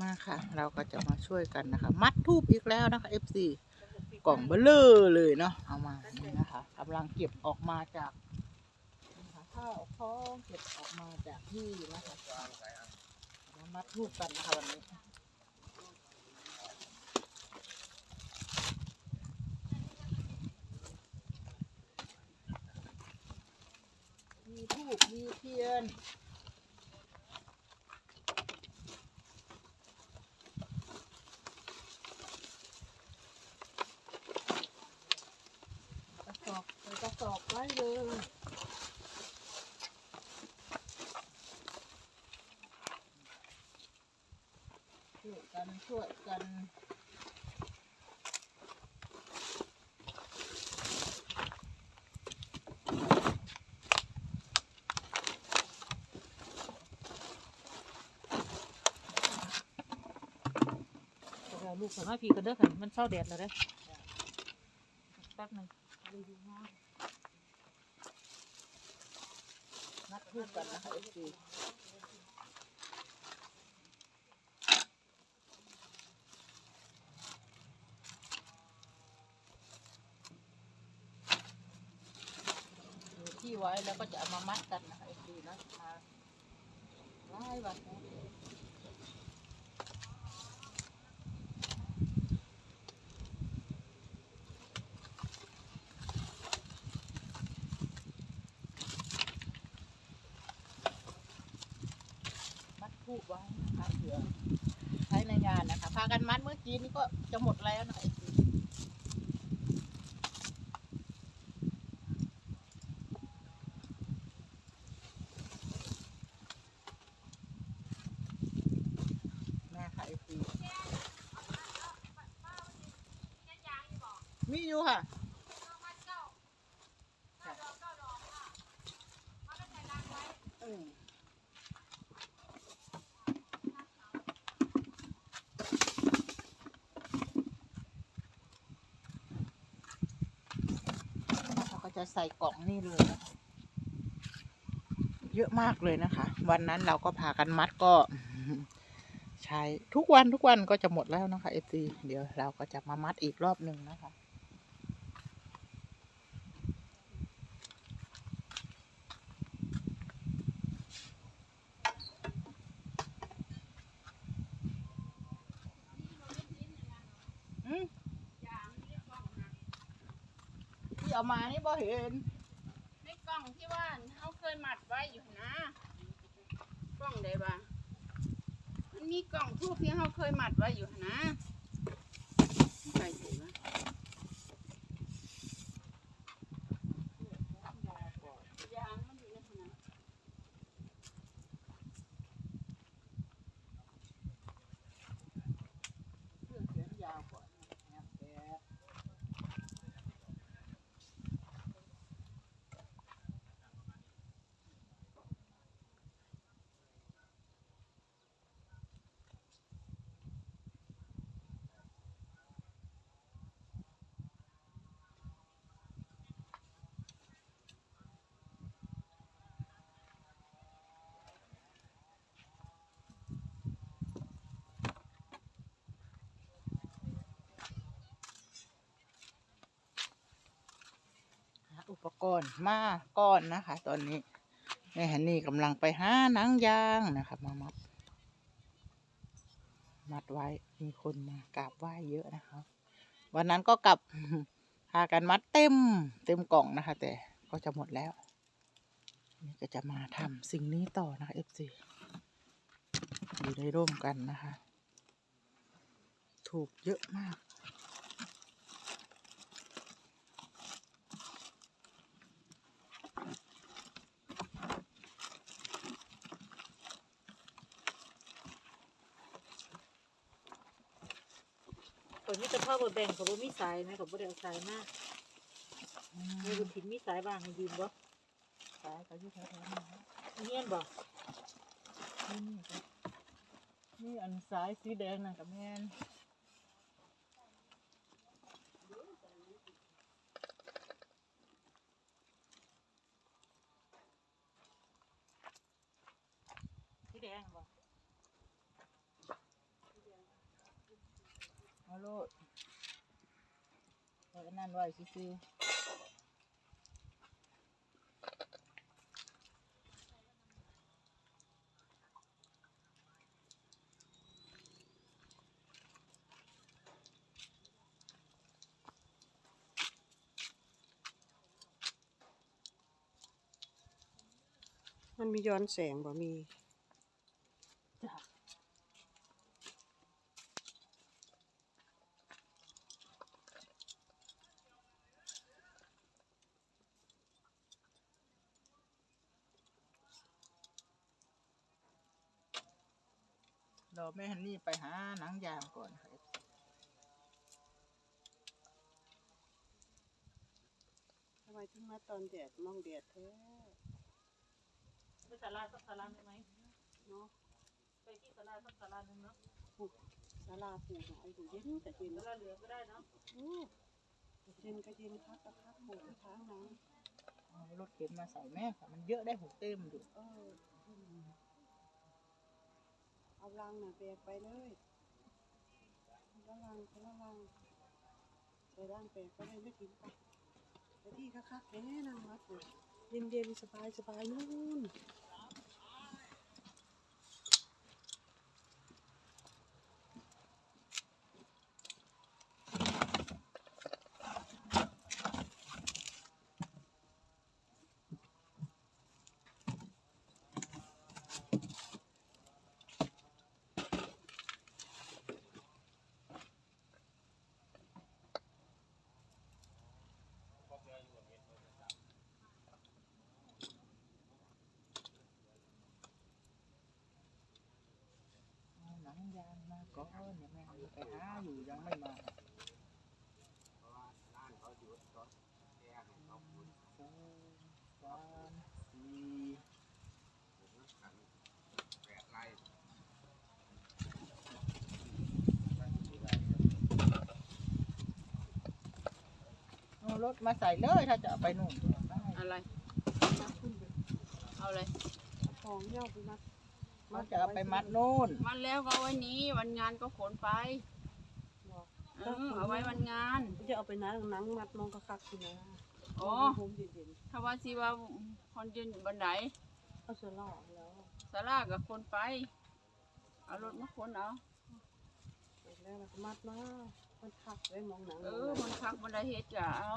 มาค่ะ เราก็จะมาช่วยกันนะคะ มัดทูบอีกแล้วนะคะ FC กล่องเบลเลอร์เลยเนาะเอามานี่นะคะกำลังเก็บออกมาจากนะคะข้าวของเก็บออกมาจากที่นะคะมามัดทูบกันนะคะวันนี้มีทูบมีเทียน กระสอบใส่กระสอบไว้ เลยช่วยกันช่วยกันเราลูกสามารถพีกันเด้อค่ะมันเศร้าแดดแล้วเด้อแป๊บหนึ่ง นัดทูบกันนะคะเอฟซีที่ไว้แล้วก็จะเอามามัดกันนะคะเอฟซีนะมาไล่วัน นะมัดทูบไว้นะคะเผื่อใช้ในงานนะคะ พากันมัดเมื่อกี้นี่ก็จะหมดแล้วนะคะเอฟซีแม่ค่ะไอซีมีอยู่ค่ะอืมเราก็จะ ใส่กล่องนี่เลยนะคะเยอะมากเลยนะคะ วันนั้นเราก็พากันมัดก็ใช้ทุกวันทุกวันก็จะหมดแล้วนะคะเอฟซีเดี๋ยวเราก็จะมามัดอีกรอบหนึ่งนะคะ อืมที่ เห็น ในกล่องที่ว่าเขาเคยหมัดไว้อยู่นะ กล่องใดบ้างมันมีกล่องทูบที่เขาเคยหมัดไว้อยู่นะใส่ถุงนะยางมันอยู่ในถุงนะ เครื่องเสียงยาวกว่านะแต่ หาอุ ปกรณ์มาก่อนนะคะ ตอนนี้แม่ฮันนี่กำลังไปหาหนังยางนะคะมามัดมัดไว้มีคนมากราบไหว้เยอะนะคะ วันนั้นก็กลับพากันมัดเต็มเต็มกล่องนะคะ แต่ก็จะหมดแล้วนี่ก็จะมาทำสิ่งนี้ต่อนะคะ FC อยู่ได้ร่วมกันนะคะ ถูกเยอะมาก คนมีแต่พ่อบ่แบ่งเขาบ่มีสายไหมเขาบ่ได้เอาสายมากมีมบุญถิ่นมีสายบ้างให้ยืมบ่สายก็อยู่แถวๆนี้นะเงียนบ่นี่นี่ครับนี่อันสายสีแดงน่ะกับแม่น สีแดงบ่ โลด ไว้นั่นไว้ซื่อมันมีย้อนแสงบ่มี รอแม่ฮันนี่ไปหาหนังยางก่อนค่ะทำไมถึงมาตอนแดดมองแดดแท้ไปศาลาสักศาลาได้ไหมเนาะไปที่ศาลาสักศาลาหนึงเนาะปลูกศาลาปลูกหน่อยดูเย็นแต่เย็นศาลาเหลืองก็ได้เนาะโอ้เย็นก็เย็นคักก็คักปลูกที่ค้างน้เอารถเข็นมาใส่แม่ค่ะมันเยอะได้หกเต็มอยู่ำ เอาลังน่ะแบกไปเลยละลังละลังใส่ร่างแบกไปเลยไม่ถึงไปไปที่คักๆแน่นั่งวัดเลยเย็นเย็นๆสบายสบายๆนู่น เอาหนังยางมาก่อนเดี๋ยวแม่ไป หาอยู่ยังไม่มาสองสามสี่เอารถมาใส่เลยถ้าจะเอาไปนู่น อะไร เอาอะไรของเย่าไปมัด เขาจะเอาไปมัดนู่น มันแล้วก็เอาไว้นี้วันงานก็ขนไปบอก เออเอาไว้วันงาน จะเอาไปนังหนังมัดมองก็คักอยู่นะอ๋อ ผมเย็นถ้าว่าสิว่าคนยืนบันไดๆเอาเสื้อล่อแล้วสารากับคนไป เอารถมาขนเอา เสร็จแล้วเราก็มัดมามันคักไว้มองหนังเออ มันพักบันไดเฮ็ดก็เอา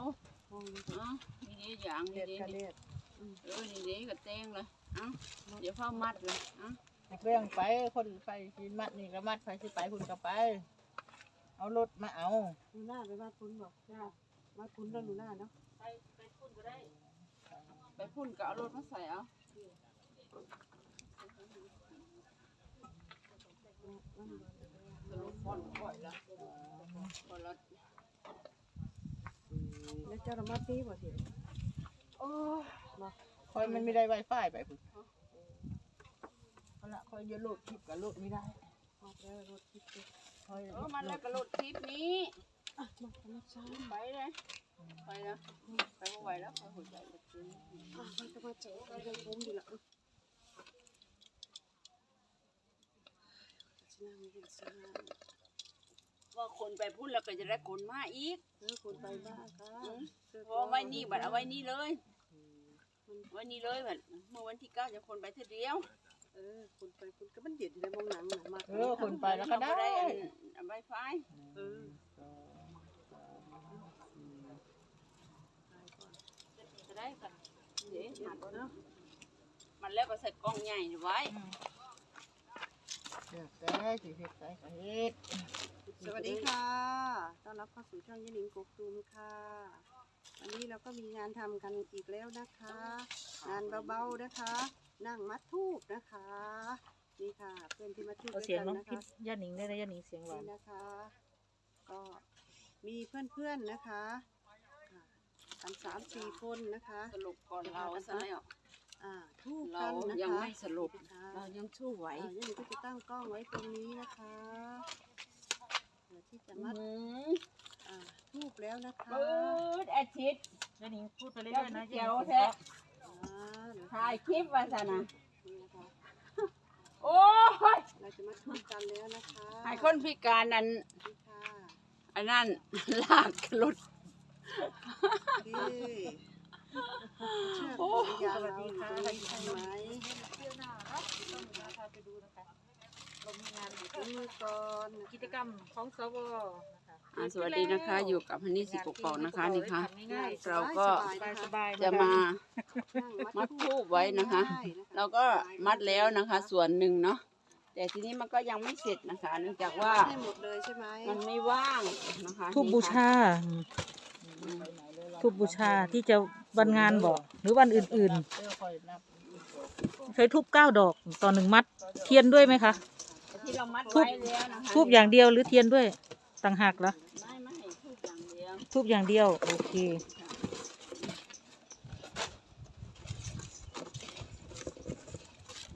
มองดูเนาะนี่ดีอย่างเด็นี่ดดีกระเด็ดเออ นี่ดีก็เต้งเลยเอ้าเดี๋ยวพ่อมัดเลยเอ้า เรื่องไปคนไปกินมัดนี่ก็มัดไปสิไปคุณก็ไป เอารถมาเอาหนูหน้าไปมัดพุ้นบอกใช่ไหมมัดพุ้นแล้วหนูหน้าเนาะไปไปพุ่นก็ได้ ไปพุ่นก็เอารถมาใส่เอานั่นเลยสรุปพ่อนปล่อยละปล่อยละแล้วเจ้าละมัดนี่บ่สิโอ้ยมาคอยมันไม่ได้ไวไฟไปคุณ เอาละคอยเดี๋ยวโหลดคลิปกับโหลดไม่ได้มัดแล้วรถทิพย์เลยคอยเออมันแล้วก็รถทิพนี้อะมาทำมัดซ้ายไปเลยไปแล้วไปบ่ไหวแล้วไปหัวใจจะกินอะมันจะมาเจอไปยังผมดีละอะสนามเห็นสนามว่าคนไปพุ่นแล้วก็จะได้คนมาอีกเออคนไปบ้าค่ะเพราะไว้นี่บัดเอาไว้นี่เลยไว้นี่เลยบัดเมื่อวันที่เก้าจะคนไปเท่าเดียว เออคนไปคนก็มันเย็นอยู่ในมองหนังน่ะมาเออคนไปแล้วก็ได้เอาบ่อันไวไฟเออสองสามสี่จะได้กันเดี๋ยวหัดเนาะมันแล้วก็ใส่กล้องใหญ่ไว้เดี๋ยวแต่สิเฮ็ดใส่กระเฮ็ดสวัสดีค่ะ ต้อนรับเข้าสู่ช่องยายหนิงกกตูมค่ะ วันนี้เราก็มีงานทำกันอีกแล้วนะคะ งานเบาๆนะคะ นั่งมัดทูบนะคะ นี่ค่ะ เพื่อนที่มาทูบเอาด้วยเสียงกันน้องนะพิคะษย่าหนิงได้นะย่าหนิงเสียงหวานี่นนะคะ ก็มีเพื่อนๆนะคะอ่ากันสามสี่คนนะคะสรุปก่อนเราซะแล้วอ่าทูบเรากันนะคะยังไม่สรุปค่ะเรายังสู้ไหวอ่ายายหนิงก็จะตั้งกล้องไว้ตรงนี้นะคะเพื่อที่จะมัดอืมอ่าทูบแล้วนะคะปืดอาทิตย์ย่าหนิงพูดไปเรื่เจ้าอยๆนะเจีย่ายวหนิงแท้อ่าเดี๋ยว ถ่ายคลิปว่าซะนะนี่นะคะโอ้ยเราจะมาทูบกันแล้วนะคะให้คนพิการนั่นนี่ค่ะอันนั้น ลากรถเฮ้ยเชือกของยางเราอยู่ตรงนี้ใช่ไหมเที่ยวหน้าเนาะต้องมาพาไปดูนะคะเรามีงานถึงมือก่อนนะคะกิจกรรมของสวนะคะ อ่าสวัสดีนะคะอยู่กับฮันนี่สิกกอกนะคะนี่ค่ะง่ายเราก็สบายสบายๆจะมานั่งมัดทูบไว้นะคะได้นะคะ เราก็มัดแล้วนะคะ ส่วนหนึ่งเนาะแต่ทีนี้มันก็ยังไม่เสร็จนะคะ เนื่องจากว่าให้หมดเลยใช่ไหมมันไม่ว่างนะคะทูบบูชาอืมทูบบูชาที่จะวันงานบอกหรือวันอื่นเพื่อคอยนับๆใช้ทูบเก้าดอกต่อหนึ่งมัด เทียนด้วยไหมคะที่เรามัดทูบไว้แล้วนะคะทูบอย่างเดียวหรือเทียนด้วย ต่างหากเหรอไม่ไม่ทูบอย่างเดียวทูบอย่างเดียว โอเค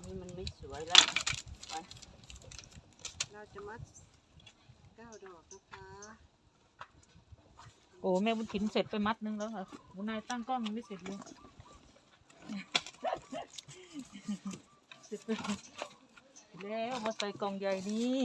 นี่มันไม่สวยแล้วเราจะมัดเก้าดอกนะคะโอ้แม่บุญถินเสร็จไปมัดนึงแล้วค่ะบุญนายตั้งกล้องยังไม่เสร็จเลยเสร็จไปแล้วมาใส่กล่องใหญ่นี้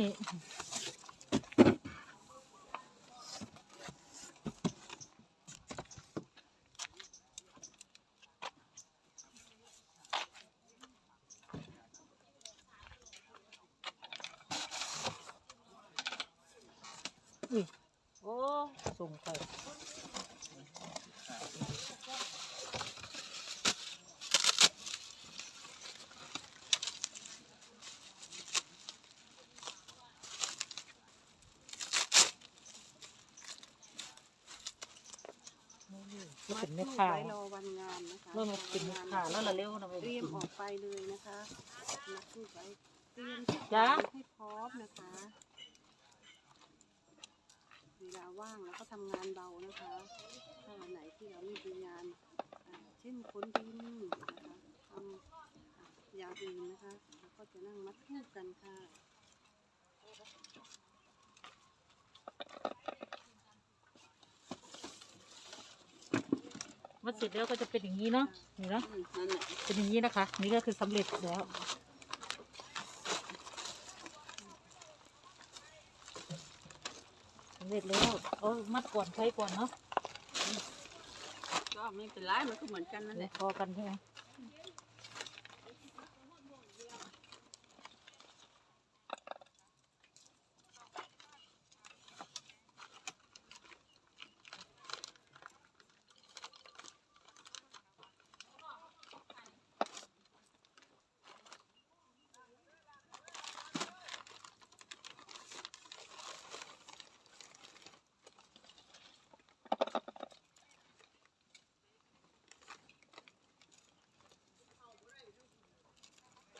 ส่งไปก็เป็นแม่ค้ามัดรูปไว้รอวันงานนะคะเริ่มเป็นแม่ค้าแล้วละเร็วนะเตรียมออกไปเลยนะคะมัดรูปไว้เตรียมทุกอจ๊ะย่างให้พร้อมนะคะเวลาว่างแล้วก็ทำงานเบานะคะ ถ้าวันไหนที่เราไม่มีงานอ่าเช่นขนดินนะคะทำอ่าอย่างอื่นนะคะเราก็จะนั่งมัดทูบกันค่ะมัดเสร็จแล้วก็จะเป็นอย่างนี้เนาะนี่เนาะอืมนั่นแหละเป็นอย่างนี้นะคะ นี่ก็คือสำเร็จแล้วสำ เร็จแล้วเอามัดก่อนใช้ก่อนเนาะ ก็ไม่เป็นไรมันก็เหมือนกันนั่นแหละ พอกันใช่ไหม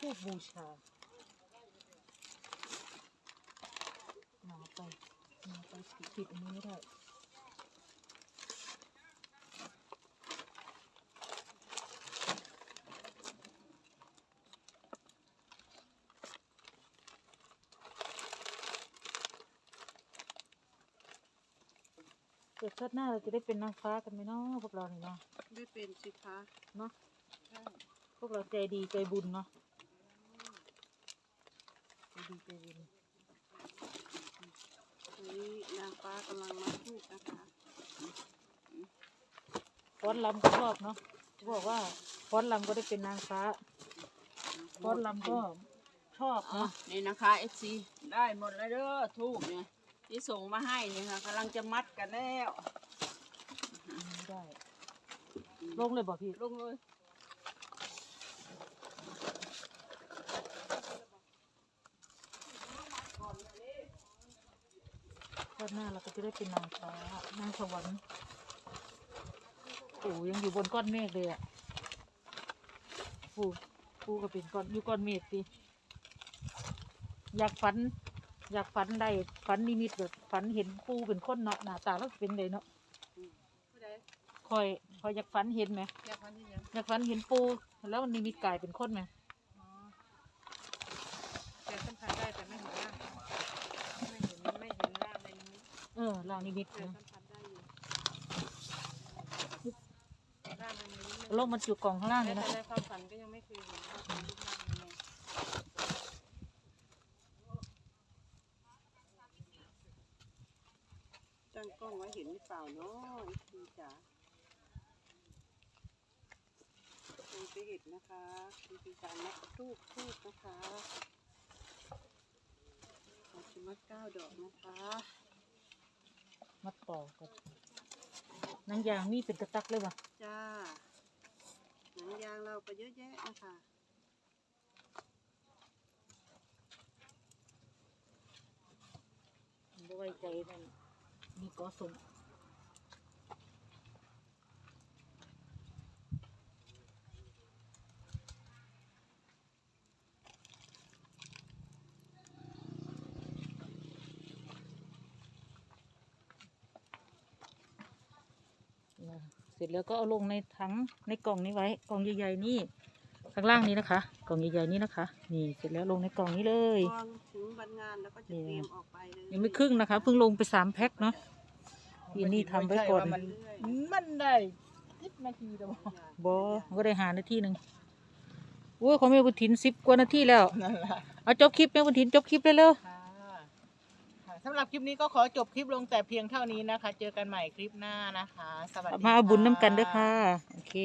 ทูบบูชาหนาไปหนาไปปิดปิดอันนี้ไม่ได้เกิดชาติหน้าเราจะได้เป็นนางฟ้ากันไหมเนาะพวกเราเนี่ยเนาะได้เป็นสิคะเนาะใช่พวกเราใจดีใจบุญเนาะใจดีใจบุญ ตอนนี้นาง ฟ้ากำลังมัดทูบนะคะฟ้อนลำก็ชอบเนาะบอกว่าฟ้อนลำก็ได้เป็นนางฟ้าฟ้อนลำก็ชอบอ๋อเนาะนี่นะคะเอซีได้หมดแล้วเด้อทูบเนี่ยที่ส่งมาให้เนี่ยค่ะกำลังจะมัดกันแล้วไม่ได้ลงเลยบอกพี่ลงเลยาติหน้าเราก็จะได้เป็นนางฟ้านางสวรรค์ปู่ยังอยู่บนก้อนเมฆเลยอะปู่ปู่ก็เป็นก้อนอยู่ก้อนเมฆสิอยากฝัน อยากฝันได้ฝันนิมิตแบบฝันเห็นปู่เป็นคนเนาะหน้าตาแล้วเป็นเลยเนาะผู้ใดคอยคอยอยากฝันเห็นไหมอยากฟันที่ยังอยากฝันเห็นปู่แล้วมันนิมิตกลายเป็นคนไหม แต่สัมผัสได้แต่ไม่เห็นร่างไม่เห็นไม่เห็นร่างในนี้ เออลางนิมิตแต่นะสัมผัสได้อยู่ร่างในนี้โลกมันอยู่กล่องข้างล่างเลยแต่นะในความฝันก็ยังไม่เคยเห็นว่าเป็นรูปร่างยังไงตั้งกล้องไว้เห็นหรือเปล่าเนาะพี่จ๋าคงจะเห็นนะคะมีพี่จ๋านักทูบทูบนะคะขอชิมัดเก้าดอกนะคะ มัดต่อกันนางยางมีเป็นกระตักเลยว่ะจ้าหนังยางเราก็เยอะแยะนะคะบ่ไว้ใจนั่นมีกอสมนะเสร็จ แล้วก็เอาลงในถังในกล่องนี้ไว้ กล่องใหญ่ๆนี่ข้างล่างนี้นะคะ กล่องใหญ่ๆนี้นะคะ นี่เสร็จแล้วลงในกล่องนี้เลย พอถึงวันงานแล้วก็จะเตรียมออกไปเลยยังไม่ครึ่งนะคะ เพิ่งลงไปสามแพ็คเนาะอีนี่ทำไว้ก่อนมันมันได้สิบนาทีเดียวบอมันก็ได้หานาทีหนึ่งโอ้ยของแม่บุญถินสิบกว่านาทีแล้ว นั่นแหละเอาจบคลิปแม่บุญถินจบคลิปเลยเร็ว ค่ะค่ะ สำหรับคลิปนี้ก็ขอจบคลิปลงแต่เพียงเท่านี้นะคะ เจอกันใหม่คลิปหน้านะคะ สวัสดีมาเอาบุญน้ำกันค่ะเด้วยค่ะ โอเค